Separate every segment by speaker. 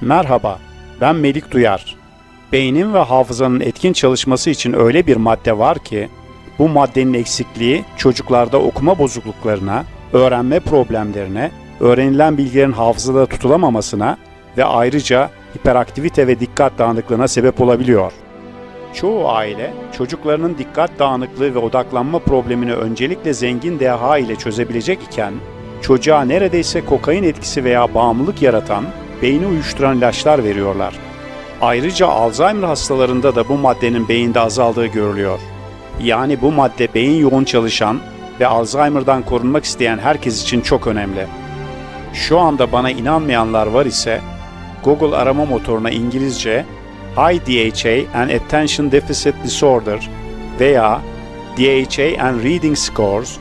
Speaker 1: Merhaba, ben Melik Duyar. Beynin ve hafızanın etkin çalışması için öyle bir madde var ki, bu maddenin eksikliği çocuklarda okuma bozukluklarına, öğrenme problemlerine, öğrenilen bilgilerin hafızada tutulamamasına ve ayrıca hiperaktivite ve dikkat dağınıklığına sebep olabiliyor. Çoğu aile çocuklarının dikkat dağınıklığı ve odaklanma problemini öncelikle zengin DH ile çözebilecek iken çocuğa neredeyse kokain etkisi veya bağımlılık yaratan, beyni uyuşturan ilaçlar veriyorlar. Ayrıca Alzheimer hastalarında da bu maddenin beyinde azaldığı görülüyor. Yani bu madde beyin yoğun çalışan ve Alzheimer'dan korunmak isteyen herkes için çok önemli. Şu anda bana inanmayanlar var ise Google arama motoruna İngilizce High DHA and Attention Deficit Disorder veya DHA and Reading Scores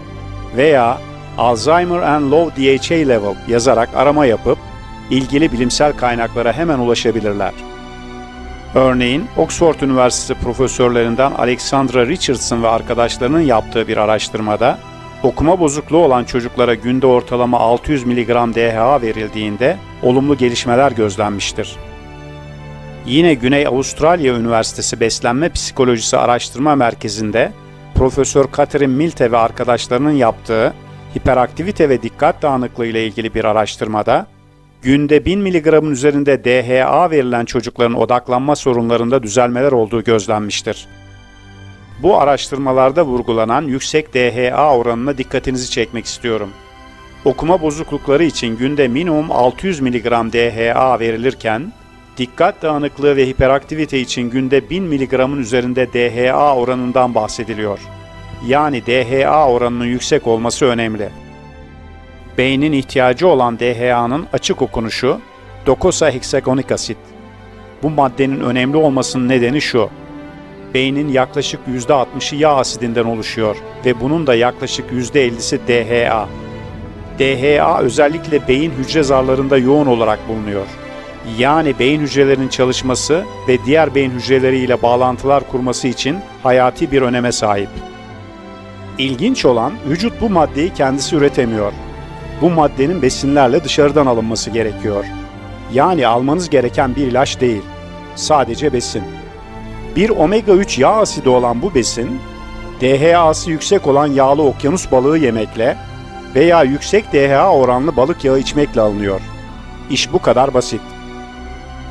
Speaker 1: veya Alzheimer and Low DHA Level yazarak arama yapıp ilgili bilimsel kaynaklara hemen ulaşabilirler. Örneğin Oxford Üniversitesi profesörlerinden Alexandra Richardson ve arkadaşlarının yaptığı bir araştırmada okuma bozukluğu olan çocuklara günde ortalama 600 mg DHA verildiğinde olumlu gelişmeler gözlenmiştir. Yine Güney Avustralya Üniversitesi Beslenme Psikolojisi Araştırma Merkezi'nde Profesör Catherine Milte ve arkadaşlarının yaptığı hiperaktivite ve dikkat dağınıklığı ile ilgili bir araştırmada günde 1000 mg'ın üzerinde DHA verilen çocukların odaklanma sorunlarında düzelmeler olduğu gözlenmiştir. Bu araştırmalarda vurgulanan yüksek DHA oranına dikkatinizi çekmek istiyorum. Okuma bozuklukları için günde minimum 600 mg DHA verilirken, dikkat dağınıklığı ve hiperaktivite için günde 1000 mg'ın üzerinde DHA oranından bahsediliyor. Yani DHA oranının yüksek olması önemli. Beynin ihtiyacı olan DHA'nın açık okunuşu dokosaheksagonik asit. Bu maddenin önemli olmasının nedeni şu. Beynin yaklaşık %60'ı yağ asidinden oluşuyor ve bunun da yaklaşık %50'si DHA. DHA özellikle beyin hücre zarlarında yoğun olarak bulunuyor. Yani beyin hücrelerinin çalışması ve diğer beyin hücreleriyle bağlantılar kurması için hayati bir öneme sahip. İlginç olan vücut bu maddeyi kendisi üretemiyor. Bu maddenin besinlerle dışarıdan alınması gerekiyor. Yani almanız gereken bir ilaç değil. Sadece besin. Bir omega 3 yağ asidi olan bu besin, DHA'sı yüksek olan yağlı okyanus balığı yemekle veya yüksek DHA oranlı balık yağı içmekle alınıyor. İş bu kadar basit.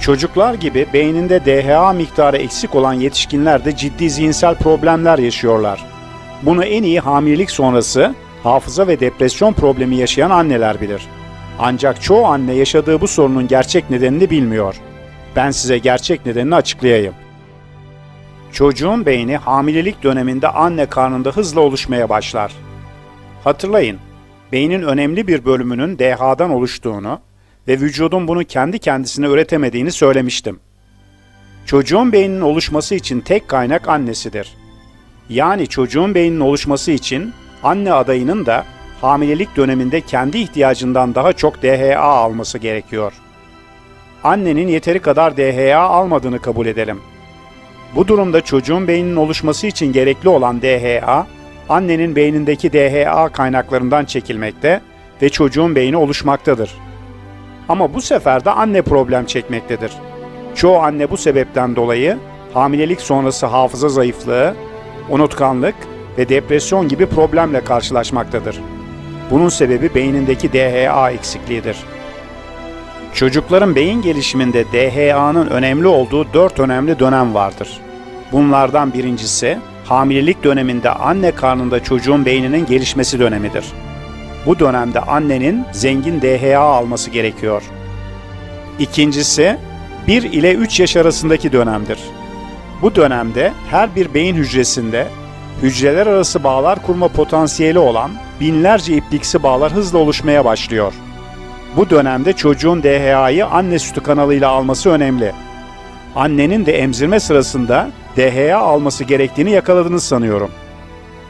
Speaker 1: Çocuklar gibi beyninde DHA miktarı eksik olan yetişkinler de ciddi zihinsel problemler yaşıyorlar. Bunu en iyi hamilelik sonrası hafıza ve depresyon problemi yaşayan anneler bilir. Ancak çoğu anne yaşadığı bu sorunun gerçek nedenini bilmiyor. Ben size gerçek nedenini açıklayayım. Çocuğun beyni hamilelik döneminde anne karnında hızla oluşmaya başlar. Hatırlayın, beynin önemli bir bölümünün DHA'dan oluştuğunu ve vücudun bunu kendi kendisine üretemediğini söylemiştim. Çocuğun beyninin oluşması için tek kaynak annesidir. Yani çocuğun beyninin oluşması için anne adayının da hamilelik döneminde kendi ihtiyacından daha çok DHA alması gerekiyor. Annenin yeteri kadar DHA almadığını kabul edelim. Bu durumda çocuğun beyninin oluşması için gerekli olan DHA, annenin beynindeki DHA kaynaklarından çekilmekte ve çocuğun beyni oluşmaktadır. Ama bu sefer de anne problem çekmektedir. Çoğu anne bu sebepten dolayı hamilelik sonrası hafıza zayıflığı, unutkanlık ve depresyon gibi problemle karşılaşmaktadır. Bunun sebebi beynindeki DHA eksikliğidir. Çocukların beyin gelişiminde DHA'nın önemli olduğu dört önemli dönem vardır. Bunlardan birincisi hamilelik döneminde anne karnında çocuğun beyninin gelişmesi dönemidir. Bu dönemde annenin zengin DHA alması gerekiyor. İkincisi 1 ile 3 yaş arasındaki dönemdir. Bu dönemde her bir beyin hücresinde hücreler arası bağlar kurma potansiyeli olan binlerce ipliksi bağlar hızla oluşmaya başlıyor. Bu dönemde çocuğun DHA'yı anne sütü kanalıyla alması önemli. Annenin de emzirme sırasında DHA alması gerektiğini yakaladınız sanıyorum.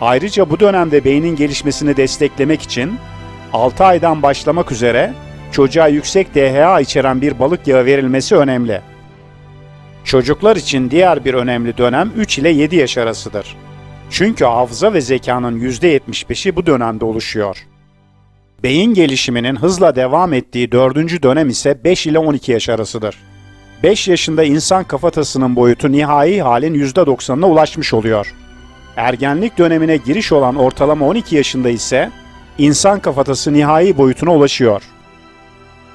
Speaker 1: Ayrıca bu dönemde beynin gelişmesini desteklemek için 6 aydan başlamak üzere çocuğa yüksek DHA içeren bir balık yağı verilmesi önemli. Çocuklar için diğer bir önemli dönem 3 ile 7 yaş arasıdır. Çünkü hafıza ve zekanın %75'i bu dönemde oluşuyor. Beyin gelişiminin hızla devam ettiği dördüncü dönem ise 5 ile 12 yaş arasıdır. 5 yaşında insan kafatasının boyutu nihai halin %90'ına ulaşmış oluyor. Ergenlik dönemine giriş olan ortalama 12 yaşında ise insan kafatası nihai boyutuna ulaşıyor.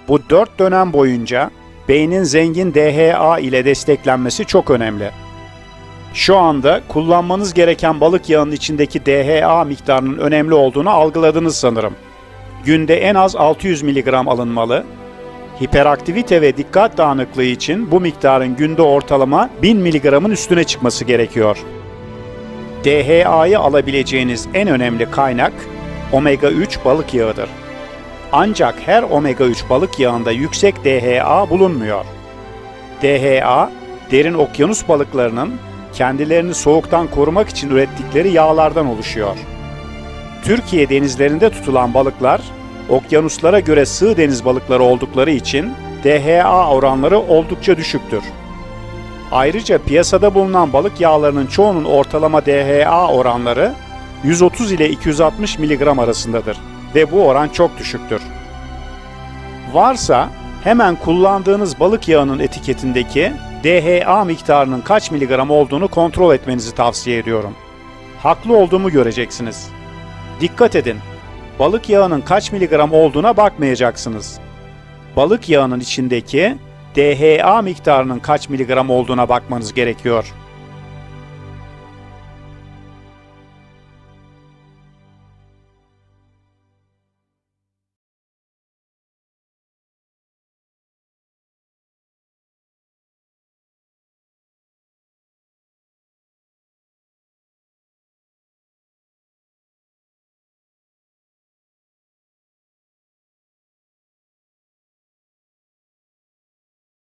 Speaker 1: Bu dört dönem boyunca beynin zengin DHA ile desteklenmesi çok önemli. Şu anda kullanmanız gereken balık yağının içindeki DHA miktarının önemli olduğunu algıladınız sanırım. Günde en az 600 mg alınmalı. Hiperaktivite ve dikkat dağınıklığı için bu miktarın günde ortalama 1000 mg'ın üstüne çıkması gerekiyor. DHA'yı alabileceğiniz en önemli kaynak omega 3 balık yağıdır. Ancak her omega 3 balık yağında yüksek DHA bulunmuyor. DHA, derin okyanus balıklarının kendilerini soğuktan korumak için ürettikleri yağlardan oluşuyor. Türkiye denizlerinde tutulan balıklar, okyanuslara göre sığ deniz balıkları oldukları için DHA oranları oldukça düşüktür. Ayrıca piyasada bulunan balık yağlarının çoğunun ortalama DHA oranları 130 ile 260 mg arasındadır ve bu oran çok düşüktür. Varsa hemen kullandığınız balık yağının etiketindeki DHA miktarının kaç miligram olduğunu kontrol etmenizi tavsiye ediyorum. Haklı olduğumu göreceksiniz. Dikkat edin. Balık yağının kaç miligram olduğuna bakmayacaksınız. Balık yağının içindeki DHA miktarının kaç miligram olduğuna bakmanız gerekiyor.